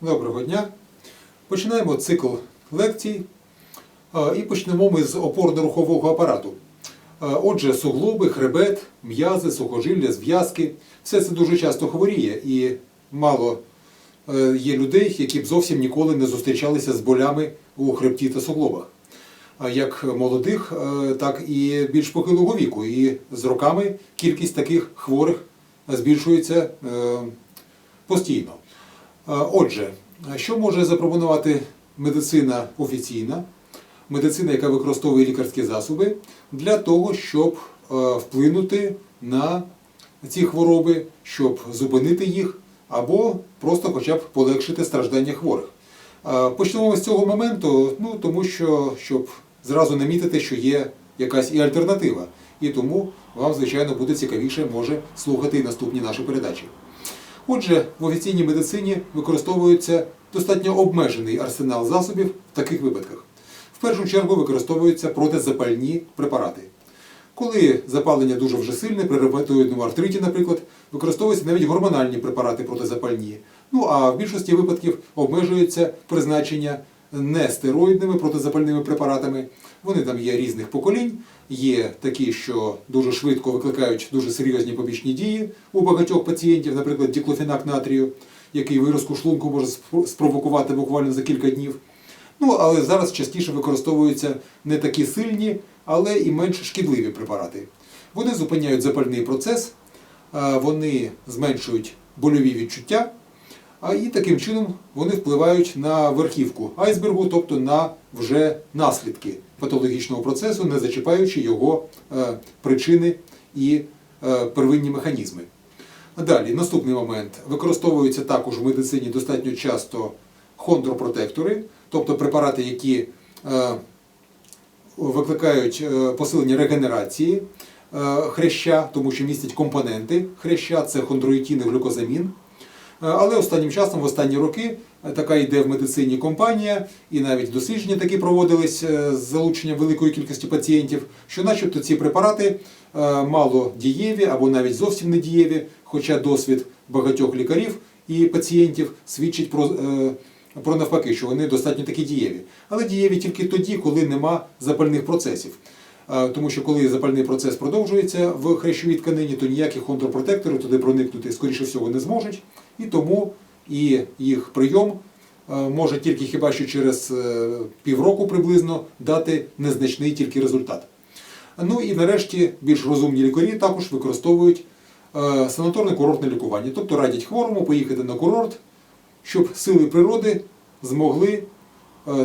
Доброго дня. Починаємо цикл лекцій і почнемо ми з опорно-рухового апарату. Отже, суглоби, хребет, м'язи, сухожилля, зв'язки все це дуже часто хворіє, і мало е, є людей, які б зовсім ніколи не зустрічалися з болями у хребті та суглобах. Як молодих, е, так і більш похилого віку. І з роками кількість таких хворих збільшується е, постійно. Е, Отже, що може запропонувати медицина офіційна, медицина, яка використовує лікарські засоби, для того, щоб вплинути на ці хвороби, щоб зупинити їх, або просто хоча б полегшити страждання хворих. Почнемо з цього моменту, ну тому що щоб зразу намітити, що є якась і альтернатива. І тому вам, звичайно, буде цікавіше може слухати і наступні наші передачі. Отже, в офіційній медицині використовується достатньо обмежений арсенал засобів в таких випадках. В першу чергу використовуються протизапальні препарати. Коли запалення дуже вже сильне, при ревматоїдному артриті, наприклад, використовуються навіть гормональні препарати протизапальні. Ну а в більшості випадків обмежується призначення нестероїдними протизапальними препаратами. Вони там є різних поколінь, є такі, що дуже швидко викликають дуже серйозні побічні дії у багатьох пацієнтів, наприклад, діклофенак натрію, який виразку шлунку може спровокувати буквально за кілька днів. Ну, але зараз частіше використовуються не такі сильні, але і менш шкідливі препарати. Вони зупиняють запальний процес, вони зменшують больові відчуття, а і таким чином вони впливають на верхівку айсбергу, тобто на вже наслідки патологічного процесу, не зачіпаючи його е, причини і е, первинні механізми. Далі, наступний момент. Використовуються також в медицині достатньо часто хондропротектори, тобто препарати, які е, викликають посилення регенерації хряща, тому що містять компоненти хряща, це хондроїтін і глюкозамін. Е, Але останнім часом, в останні роки, е, така йде в медицині компанія, і навіть дослідження такі проводились е, з залученням великої кількості пацієнтів, що начебто ці препарати мало дієві або навіть зовсім не дієві, хоча досвід багатьох лікарів і пацієнтів свідчить про, про навпаки, що вони достатньо такі дієві. Але дієві тільки тоді, коли нема запальних процесів. Тому що коли запальний процес продовжується в хрящовій тканині, то ніякі хондропротектори туди проникнути, скоріше всього, не зможуть. І тому і їх прийом е, може тільки хіба що через е, півроку приблизно дати незначний тільки результат. Ну і нарешті більш розумні лікарі також використовують е, санаторне курортне лікування, тобто радять хворому поїхати на курорт, щоб сили природи змогли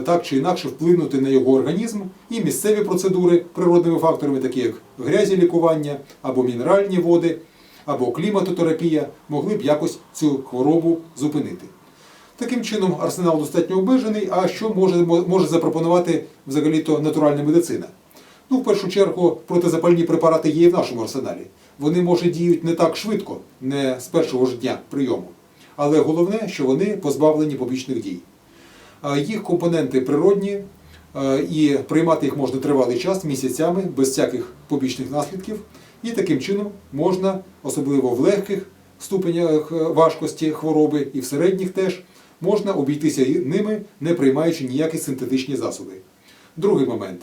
так чи інакше вплинути на його організм і місцеві процедури природними факторами, такі як грязі лікування або мінеральні води, або кліматотерапія, могли б якось цю хворобу зупинити. Таким чином, арсенал достатньо обмежений, а що може, може запропонувати взагалі-то натуральна медицина? Ну, в першу чергу, протизапальні препарати є і в нашому арсеналі. Вони, може, діють не так швидко, не з першого ж дня прийому. Але головне, що вони позбавлені побічних дій. Їх компоненти природні, і приймати їх можна тривалий час, місяцями, без всяких побічних наслідків. І таким чином можна, особливо в легких ступенях е, важкості хвороби і в середніх теж, можна обійтися ними, не приймаючи ніякі синтетичні засоби. Другий момент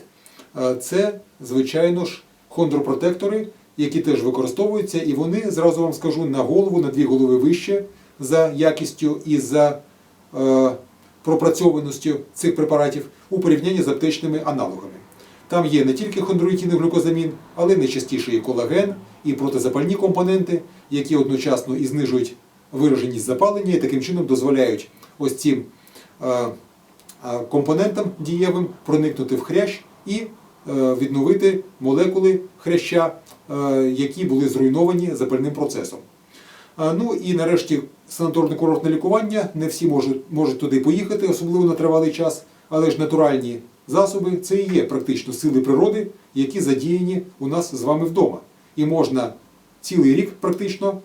е, це, звичайно ж, хондропротектори, які теж використовуються, і вони, зразу вам скажу, на голову, на дві голови вище за якістю і за е, пропрацьованістю цих препаратів у порівнянні з аптечними аналогами. Там є не тільки хондроїтін глюкозамін, але найчастіше і колаген, і протизапальні компоненти, які одночасно і знижують вираженість запалення, і таким чином дозволяють ось цим е, е, компонентам дієвим проникнути в хрящ і е, відновити молекули хряща, які були зруйновані запальним процесом. Ну і нарешті санаторне курортне лікування. Не всі можуть, можуть туди поїхати, особливо на тривалий час, але ж натуральні засоби це і є практично сили природи, які задіяні у нас з вами вдома. І можна цілий рік практично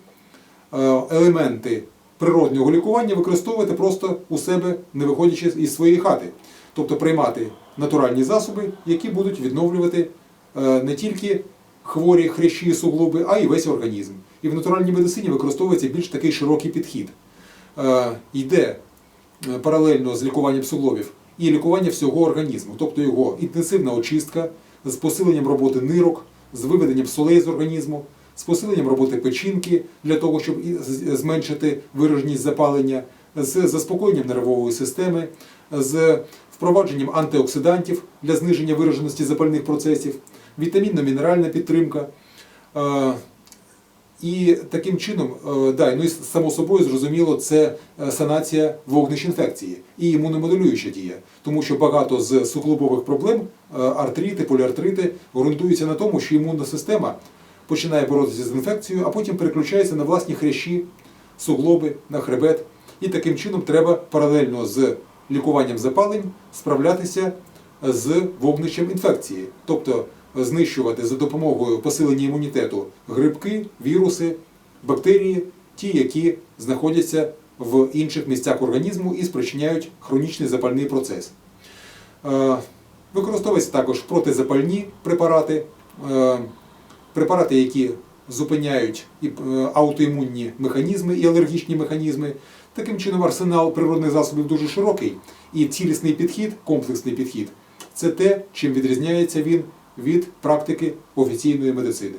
е, елементи природного лікування використовувати просто у себе, не виходячи із своєї хати. Тобто приймати натуральні засоби, які будуть відновлювати е, не тільки хворі хрящі і суглоби, а й весь організм. І в натуральній медицині використовується більш такий широкий підхід. Е, Йде е, паралельно з лікуванням суглобів і лікування всього організму, тобто його інтенсивна очистка з посиленням роботи нирок, з виведенням солей з організму, з посиленням роботи печінки для того, щоб зменшити вираженість запалення, з заспокоєнням нервової системи, з впровадженням антиоксидантів для зниження вираженості запальних процесів, вітамінно-мінеральна підтримка. І таким чином, е, да, ну і само собою зрозуміло, це е, санація вогнищ інфекції і імуномодулююча дія, тому що багато з суглобових проблем, е, артрити, поліартрити, ґрунтуються на тому, що імунна система починає боротися з інфекцією, а потім переключається на власні хрящі, суглоби, на хребет. І таким чином треба паралельно з лікуванням запалень справлятися з вогнищем інфекції, тобто знищувати за допомогою посилення імунітету грибки, віруси, бактерії, ті, які знаходяться в інших місцях організму і спричиняють хронічний запальний процес. Е, Використовуються також протизапальні препарати, е, препарати, які зупиняють е, аутоімунні механізми і алергічні механізми. Таким чином, арсенал природних засобів дуже широкий, і цілісний підхід, комплексний підхід це те, чим відрізняється він від практики офіційної медицини.